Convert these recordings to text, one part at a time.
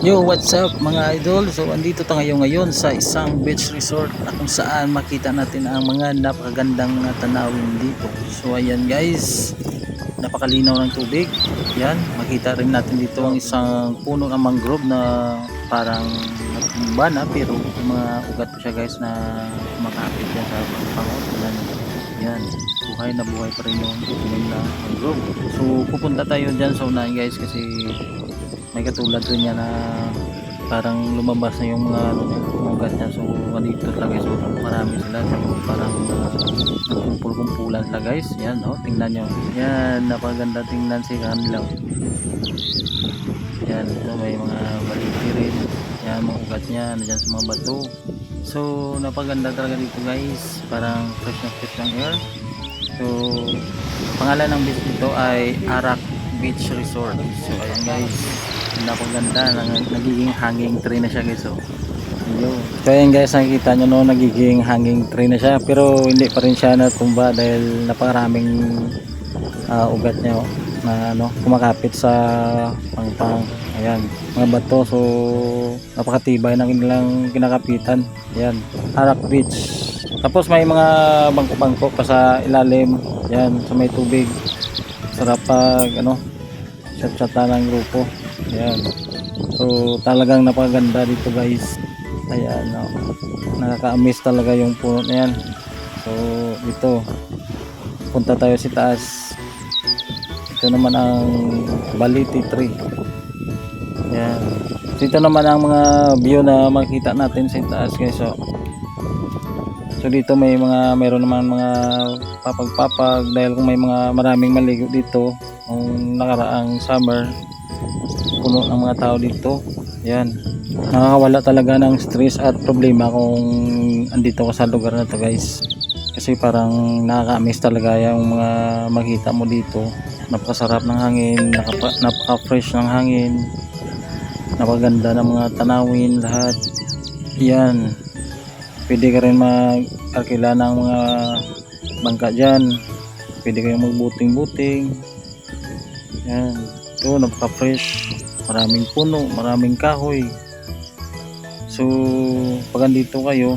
Yo, what's up mga idol? So, andito tayo ngayon sa isang beach resort na kung saan makita natin ang mga napakagandang na tanawin dito. So, ayan guys, napakalinaw ng tubig. Yan, makita rin natin dito ang isang puno ng mangrove na parang natumba na pero mga ugat siya guys na kumakapit yan sa pangot. Yan, buhay na buhay pa rin yung puno na mangrove. So, pupunta tayo dyan sa unahan guys kasi may katulad rin niya na parang lumabas na yung mga ano niya, ugat niya. So andito talaga. So marami sila. So, parang nagkumpul-kumpulan sila guys. Yan oh tingnan nyo yan napaganda tingnan si kanila yan so may mga baliti rin. Yan mga ugat niya. Nandyan sa mga bato. So napaganda talaga dito guys. Parang fresh na fresh ng air. So pangalan ng beach dito ay Arak Beach Resort. So ayan guys napaganda nag- nagiging hanging tree na siya guys oh. Yun. So ayan guys nakikita nyo no nagiging hanging tree na siya. Pero hindi pa rin siya natumba dahil napakaraming ah, ugat niya oh, na ano kumakapit sa pangpang. Ayan mga bato. So napakatibay ng kanilang kinakapitan. Ayan Arak Beach. Tapos may mga bangko-bangko pa sa ilalim. Yan sa may tubig. Sarap pag ano chat-chata ng grupo Ayan. So talagang napakaganda dito guys. Ayan, no. Nakaka-amaze talaga yung puno na yan. So dito punta tayo sa taas. Ito naman ang Baliti tree. Ayan. So, ito naman ang mga view na makita natin sa taas guys. So, so dito may mga meron naman mga papag-papag dahil kung may mga maraming maligo dito nung nakaraang summer puno ng mga tao dito. Yan. Nakakawala talaga ng stress at problema kung andito ka sa lugar na to guys. Kasi parang nakaka-amaze talaga yung mga makita mo dito. Napakasarap ng hangin napaka, napaka-fresh ng hangin napaganda ng mga tanawin lahat. Yan. Pwede ka rin mag-arkila ng mga bangka dyan. Pwede kayong magbuting-buting. Yan ito napaka-fresh maraming puno, maraming kahoy. So, pag andito kayo,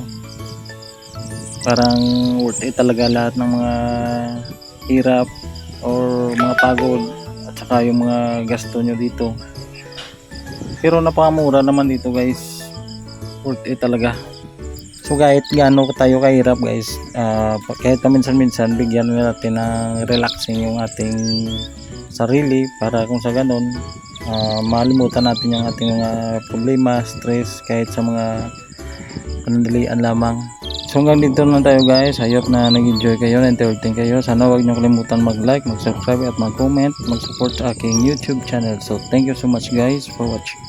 parang worth it talaga lahat ng mga hirap or mga pagod at saka yung mga gasto nyo dito. Pero napakamura naman dito guys. Worth it talaga. So kahit gaano tayo kahirap guys, ah, kahit minsan-minsan bigyan natin ng relaxing yung ating sarili para kung sa ganun ah, malimutan natin yung ating mga problema, stress kahit sa mga panandalian lamang. So hanggang dito na tayo guys. Hayop na nag-enjoy kayo, na-entertain kayo. Sana huwag niyo kalimutan mag-like, mag-subscribe at mag-comment, mag-support sa aking YouTube channel. So thank you so much guys for watching.